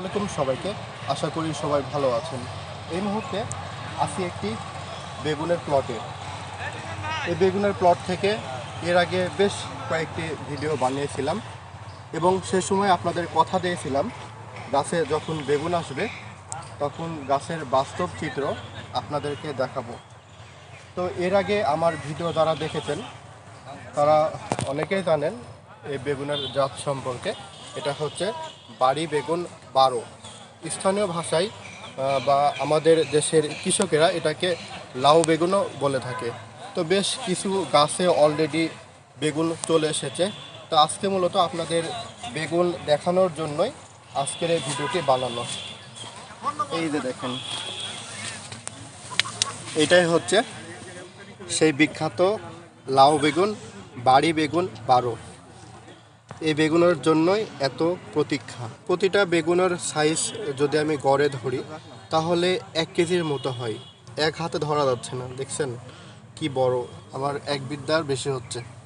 আলাইকুম সবাইকে। আশা করি সবাই ভালো আছেন। এই মুহূর্তে আসি একটি বেগুনের প্লটে এই বেগুনের প্লট থেকে এর আগে বেশ কয়েকটি ভিডিও বানিয়েছিলাম এবং সে সময় আপনাদের কথা দিয়েছিলাম, গাছে যখন বেগুন আসবে, তখন গাছের বাস্তব চিত্র আপনাদেরকে দেখাবো। তো এর আগে আমার ভিডিও যারা দেখেছেন, তারা অনেকেই জানেন এই বেগুনের জাত সম্পর্কে। এটা হচ্ছে বাড়ি বেগুন বারো। স্থানীয় ভাষায় বা আমাদের দেশের কৃষকেরা এটাকে লাউ বেগুনও বলে থাকে। তো বেশ কিছু গাছে অলরেডি বেগুন চলে এসেছে। তো আজকে মূলত আপনাদের বেগুন দেখানোর জন্যই আজকের এই ভিডিওটি বানানো। এই যে দেখেন, এটাই হচ্ছে সেই বিখ্যাত লাউ বেগুন, বাড়ি বেগুন বারো। এই বেগুনের জন্যই এত প্রতীক্ষা। প্রতিটা বেগুনের সাইজ যদি আমি গড়ে ধরি, তাহলে এক কেজির মতো হয়। এক হাতে ধরা যাচ্ছে না, দেখছেন? কি বড়! আমার এক বিদ্যার বেশি হচ্ছে।